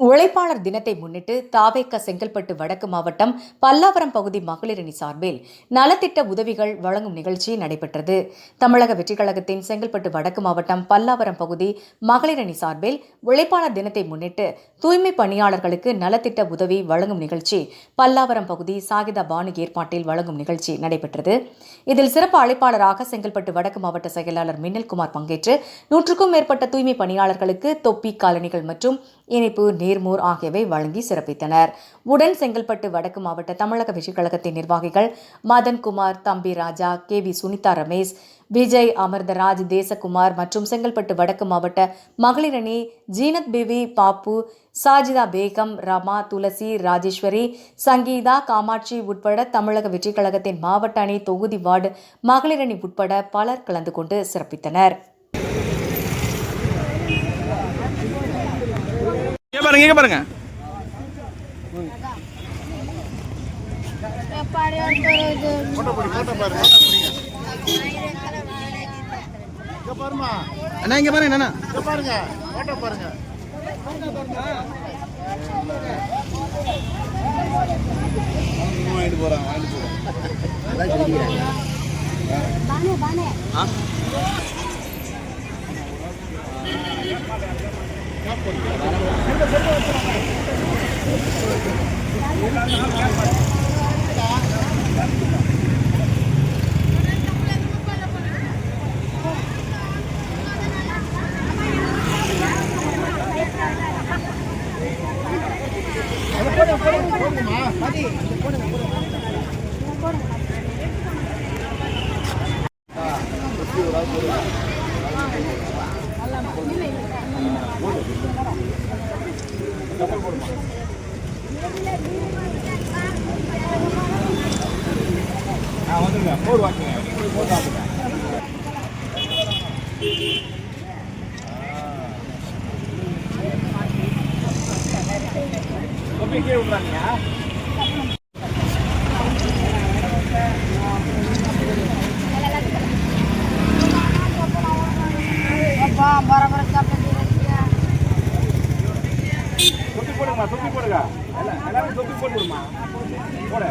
உழைப்பாளர் தினத்தை முன்னிட்டு தாவேக்க செங்கல்பட்டு வடக்கு மாவட்டம் பல்லாவரம் பகுதி மகளிரணி சார்பில் நலத்திட்ட உதவிகள் வழங்கும் நிகழ்ச்சி நடைபெற்றது. தமிழக வெற்றிக் கழகத்தின் செங்கல்பட்டு வடக்கு மாவட்டம் பல்லாவரம் பகுதி மகளிரணி சார்பில் உழைப்பாளர் தினத்தை முன்னிட்டு தூய்மை பணியாளர்களுக்கு நலத்திட்ட உதவி வழங்கும் நிகழ்ச்சி பல்லாவரம் பகுதி சாகிதா பானு ஏற்பாட்டில் வழங்கும் நிகழ்ச்சி நடைபெற்றது. இதில் சிறப்பு அழைப்பாளராக செங்கல்பட்டு வடக்கு மாவட்ட செயலாளர் மின்னல்குமார் பங்கேற்று நூற்றுக்கும் மேற்பட்ட தூய்மை பணியாளர்களுக்கு தொப்பி காலணிகள் மற்றும் இனிப்பு நீர்மோர் ஆகியவை வழங்கி சிறப்பித்தனர். உடன் செங்கல்பட்டு வடக்கு மாவட்ட தமிழக வெற்றிக் நிர்வாகிகள் மதன்குமார் தம்பி ராஜா கே வி சுனிதா ரமேஷ் விஜய் அமர்தராஜ் தேசகுமார் மற்றும் செங்கல்பட்டு வடக்கு மாவட்ட மகளிரணி ஜீனத் பிவி பாப்பு சாஜிதா பேகம் ரமா துளசி ராஜேஸ்வரி சங்கீதா காமாட்சி உட்பட தமிழக வெற்றிக் கழகத்தின் மாவட்ட அணி தொகுதி வார்டு மகளிரணி உட்பட பலர் கலந்து கொண்டு சிறப்பித்தனர். பாருங்க இங்க பாருங்க. அண்ணா இங்க பாருங்க அண்ணா பாருங்க போட்டோ பாருங்க. வாங்கிட்டு போறான் வாங்கிட்டு போறான் ஆ போடுங்க போடுங்க. வாங்கிங்க போடு சாப்பிடுங்க தொப்பி கீழே விட்றாங்க தொப்பி போடுங்கம்மா தொப்பி போடுங்க. எல்லாம் தொப்பி போட்டு விடுமா போடு.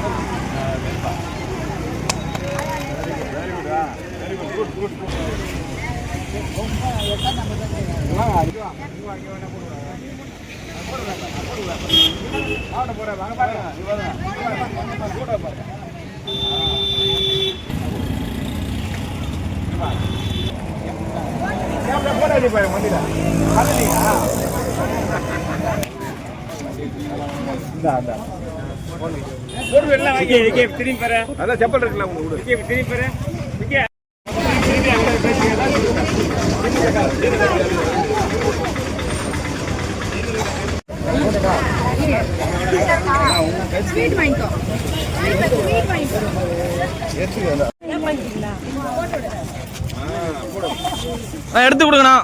திரும்பி பாரு. அதான் செப்பல் இருக்குல்ல உங்களுக்கு திரும்பி பாரு. ஸ்வீட் வாங்கிக்கோ ஸ்வீட் வாங்கிக்கோ எடுத்து கொடுங்கண்ணா.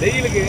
வெயிலுக்கு